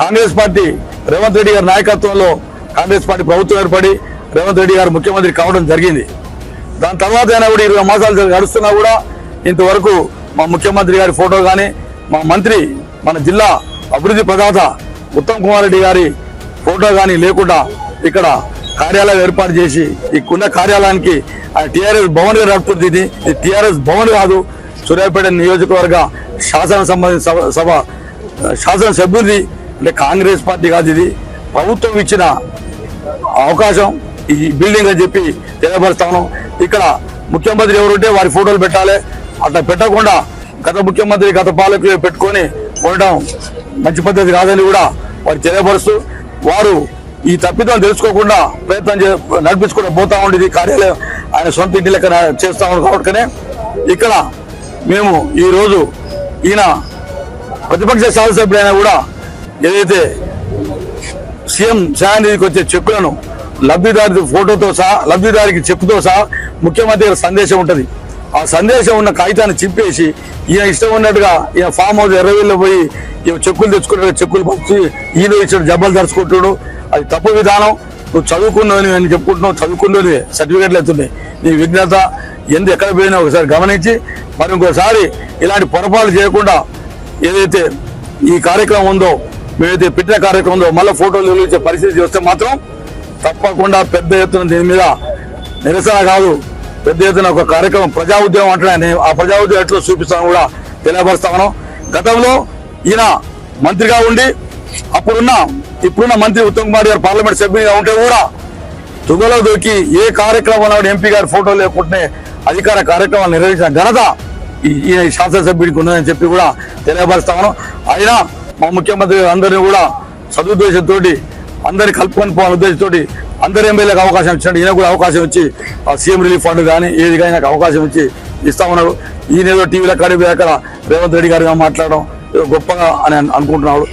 Congress party Revanth Reddy గారి నాయకత్వంలో Congress party ప్రభుత్వం ఏర్పడి రేవంత్ రెడ్డి గారు ముఖ్యమంత్రి కావడం జరిగింది. దాని తర్వాత అయినా కూడా ఇరవై మాసాలు గడుస్తున్నా కూడా ఇంతవరకు మా ముఖ్యమంత్రి గారి ఫోటో కానీ మా మంత్రి మన జిల్లా అభివృద్ధి ప్రదాత ఉత్తమ్ కుమార్ రెడ్డి గారి ఫోటో కానీ లేకుండా ఇక్కడ కార్యాలయం ఏర్పాటు చేసి ఇక్కడున్న కార్యాలయానికి టిఆర్ఎస్ భవన్ గారు నడుపుతుంది ఇది టిఆర్ఎస్ భవన్ కాదు సూర్యాపేట నియోజకవర్గ శాసన సంబంధించిన సభ సభ శాసన సభ్యుది అంటే కాంగ్రెస్ పార్టీ కాదు ఇది. ప్రభుత్వం ఇచ్చిన అవకాశం ఈ బిల్డింగ్ అని చెప్పి తెలియపరుస్తాను. ఇక్కడ ముఖ్యమంత్రి ఎవరుంటే వారి ఫోటోలు పెట్టాలి. అట్లా పెట్టకుండా గత ముఖ్యమంత్రి గత పాలకులు పెట్టుకొని ఉండడం మంచి పద్ధతి కాదని కూడా వారు తెలియపరుస్తూ వారు ఈ తప్పిదం తెలుసుకోకుండా ప్రయత్నం చే నడిపించుకుంటూ పోతా ఉండేది కార్యాలయం ఆయన సొంత ఇంటి లెక్క చేస్తా ఉన్నాడు కాబట్టి ఇక్కడ మేము ఈరోజు ఈయన ప్రతిపక్ష శాసనసభ్యులైనా కూడా ఏదైతే సీఎం సహాయానికి వచ్చే చెక్కులను లబ్ధిదారి ఫోటోతో సహా లబ్ధిదారికి చెక్కుతో సహా ముఖ్యమంత్రి గారి సందేశం ఉంటుంది. ఆ సందేశం ఉన్న కాగితాన్ని చింపేసి ఈయన ఇష్టం ఉన్నట్టుగా ఈయన ఫామ్ హౌస్ ఎర్రవీళ్ళు పోయి ఈయన చెక్కులు తెచ్చుకుంటాడు చెక్కులు పంచి ఈయన ఇచ్చిన జబ్బలు తరుచుకుంటాడు అది తప్పు విధానం. నువ్వు చదువుకున్నావు అని చెప్పుకుంటున్నావు చదువుకున్నది సర్టిఫికెట్లు ఎత్తున్నాయి. నీ విఘ్నత ఎందు ఎక్కడ పోయినా ఒకసారి గమనించి మరి ఇంకోసారి ఇలాంటి పొరపాటు చేయకుండా ఏదైతే ఈ కార్యక్రమం ఉందో మేమైతే పెట్టిన కార్యక్రమంలో మళ్ళీ ఫోటోలు వెలిగించే పరిస్థితి చూస్తే మాత్రం తప్పకుండా పెద్ద ఎత్తున దీని మీద నిరసన కాదు. పెద్ద ఎత్తున ఒక కార్యక్రమం ప్రజా ఉద్యమం అంటున్నాయని ఆ ప్రజా ఉద్యమం ఎట్లా చూపిస్తాను కూడా తెలియపరుస్తాను గతంలో ఈయన మంత్రిగా ఉండి అప్పుడున్న ఇప్పుడున్న మంత్రి ఉత్తమ్ కుమార్ గారు పార్లమెంట్ సభ్యునిగా ఉంటే కూడా తుగలో దొరికి ఏ కార్యక్రమం ఎంపీ గారి ఫోటో లేకుంటే అధికార కార్యక్రమాలు నిర్వహించిన ఘనత ఈ- ఈ శాసనసభ్యుడికి ఉన్నదని చెప్పి కూడా తెలియపరుస్తాను అయినా మా ముఖ్యమంత్రి అందరినీ కూడా సదుద్దేశంతో అందరిని కలుపుకొని పోవాలని ఉద్దేశంతో అందరు ఎమ్మెల్యేలకు అవకాశం ఇచ్చినట్టు ఈయన కూడా అవకాశం ఇచ్చి ఆ సీఎం రిలీఫ్ ఫండ్ కానీ ఏది కానీ నాకు అవకాశం ఇచ్చి ఇస్తా ఉన్నారు ఈయన ఏదో టీవీలో కడిపోయాక రేవంత్ రెడ్డి గారిగా మాట్లాడడం గొప్పగా అని అనుకుంటున్నాడు.